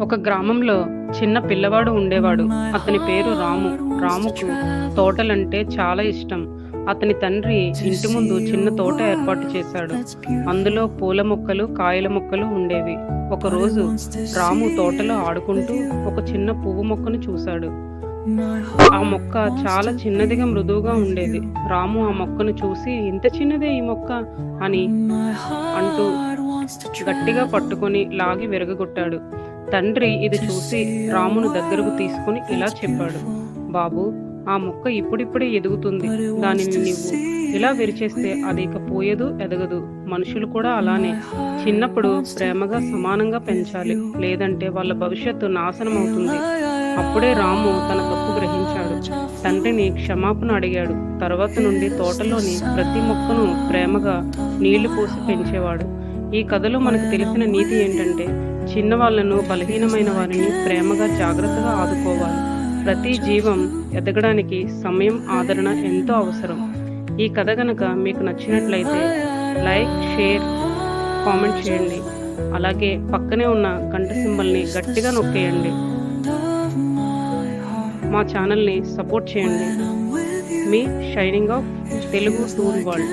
ఒక గ్రామంలో చిన్న పిల్లవాడు ఉండేవాడు. అతని పేరు రాము. రాముకు తోటలంటే చాలా ఇష్టం. అతని తండ్రి ఇంటి ముందు చిన్న తోట ఏర్పాటు చేశాడు. అందులో పూల మొక్కలు కాయల మొక్కలు ఉండేవి. ఒకరోజు రాము తోటలో ఆడుకుంటూ ఒక చిన్న పువ్వు మొక్కను చూశాడు. ఆ మొక్క చాలా చిన్నదిగా మృదువుగా ఉండేది. రాము ఆ మొక్కను చూసి ఇంత చిన్నదే ఈ మొక్క? అని అంటూ గట్టిగా పట్టుకొని లాగి విరగగొట్టాడు. తండ్రి ఇది చూసి రామును దగ్గరకు తీసుకుని ఇలా చెప్పాడు. బాబు ఆ మొక్క ఇప్పుడిప్పుడే ఎదుగుతుంది. దానిని నువ్వు ఇలా విరిచేస్తే అది ఇక పోయదు ఎదగదు. మనుషులు కూడా అలానే. చిన్నప్పుడు ప్రేమగా సమానంగా పెంచాలి. లేదంటే వాళ్ళ భవిష్యత్తు నాశనం అవుతుంది. అప్పుడే రాము తన తప్పు గ్రహించాడు. తండ్రిని క్షమాపణ అడిగాడు. తర్వాత నుండి తోటలోని ప్రతి మొక్కను ప్రేమగా నీళ్ళు పోసి పెంచేవాడు. ఈ కథలో మనకు తెలిసిన నీతి ఏంటంటే చిన్నవాళ్ళను బలహీనమైన వారిని ప్రేమగా జాగ్రత్తగా ఆదుకోవాలి. ప్రతి జీవం ఎదగడానికి సమయం ఆదరణ ఎంతో అవసరం. ఈ కథ గనక మీకు నచ్చినట్లయితే లైక్ షేర్ కామెంట్ చేయండి. అలాగే పక్కనే ఉన్న గంట సింబల్ని గట్టిగా నొక్కేయండి. మా ఛానల్ని సపోర్ట్ చేయండి. మీ shining of Telugu tool world.